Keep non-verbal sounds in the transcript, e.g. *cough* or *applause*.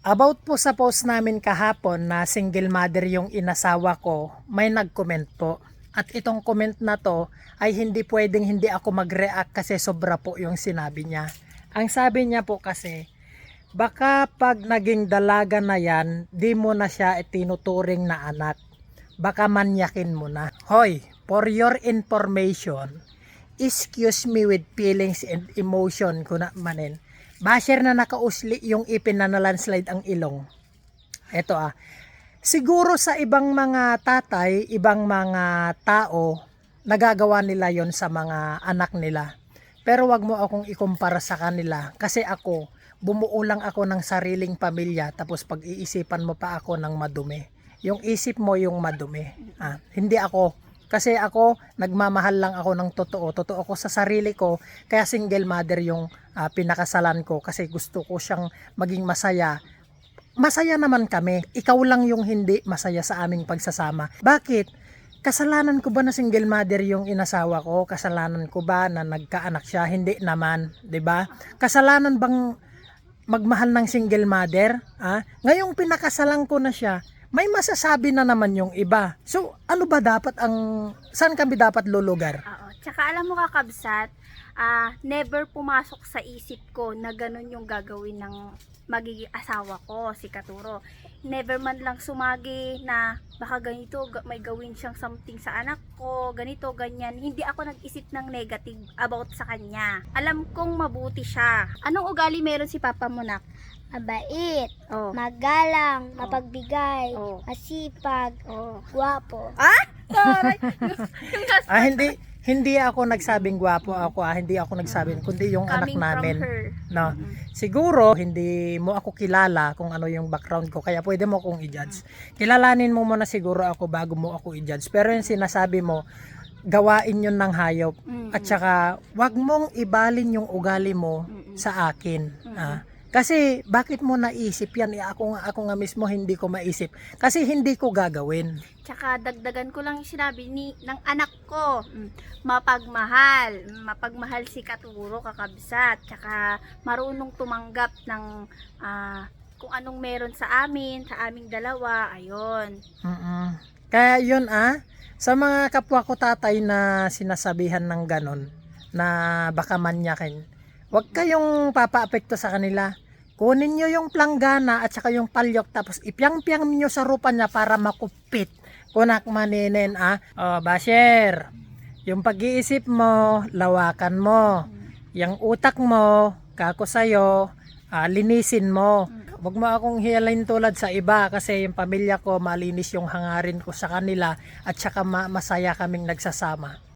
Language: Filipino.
About po sa post namin kahapon na single mother yung inasawa ko, may nag-comment po. At itong comment na to ay hindi pwedeng hindi ako mag-react kasi sobra po yung sinabi niya. Ang sabi niya po kasi, baka pag naging dalaga na yan, di mo na siya itinuturing na anak. Baka manyakin mo na. Hoy, for your information, excuse me with feelings and emotion ko na manin. Basher na nakausli yung ipin na na-landslide ang ilong. Ito ah. Siguro sa ibang mga tatay, ibang mga tao, nagagawa nila yon sa mga anak nila. Pero wag mo akong ikumpara sa kanila kasi ako, bumuo lang ako ng sariling pamilya tapos pag-iisipan mo pa ako ng madumi. Yung isip mo yung madumi. Ah, hindi ako. Kasi ako, nagmamahal lang ako ng totoo. Totoo ko sa sarili ko. Kaya single mother yung ah, pinakasalan ko kasi gusto ko siyang maging masaya. Masaya naman kami. Ikaw lang yung hindi masaya sa aming pagsasama. Bakit? Kasalanan ko ba na single mother yung inasawa ko? Kasalanan ko ba na nagkaanak siya? Hindi naman, 'di ba? Kasalanan bang magmahal ng single mother? Ah? Ngayong pinakasalan ko na siya, may masasabi na naman yung iba. So, ano ba dapat ang saan kami dapat lulugar? Tsaka alam mo kakabsat, ah, never pumasok sa isip ko na ganun yung gagawin ng magiging asawa ko, si Katuro. Never man lang sumagi na baka ganito, ga- may gawin siyang something sa anak ko, ganito, ganyan. Hindi ako nag-isip ng negative about sa kanya. Alam kong mabuti siya. Anong ugali meron si Papa mo, nak? Mabait, Oh. magalang, mapagbigay, Oh. masipag, Oh. gwapo. *laughs* Taray! yung last Ah, hindi hindi ako nagsabing gwapo ako, ah, hindi ako nagsabing kundi yung anak coming namin. from her. No. Mm. Siguro hindi mo ako kilala kung ano yung background ko kaya pwede mo akong i-judge. Kilalanin mo muna siguro ako bago mo ako i-judge. Pero yung sinasabi mo, gawain yun ng hayop. Mm. At saka, wag mong ibalin yung ugali mo Mm-mm. sa akin. Ah. Kasi bakit mo naisip yan? Eh, ako, nga- ako nga mismo hindi ko maisip. Kasi hindi ko gagawin. Tsaka dagdagan ko lang yung sinabi ni ng anak ko. Mm, Mapagmahal. Mapagmahal si Katuro kakabsat. Tsaka marunong tumanggap ng ah, kung anong meron sa amin, sa aming dalawa. Ayun. Mm-mm. Kaya yun ah, sa mga kapwa ko tatay na sinasabihan ng ganon, na baka manyakin, huwag kayong papaapekto sa kanila. Kunin nyo yung planggana at saka yung palyok tapos ipyang-pyang nyo sa rupa niya para makupit. Kunak maninin ah. Oh, Basher, yung pag-iisip mo, lawakan mo. Yung utak mo, kako sa'yo, ah, linisin mo. Huwag mo akong hialain tulad sa iba kasi yung pamilya ko malinis yung hangarin ko sa kanila at saka ma- masaya kaming nagsasama.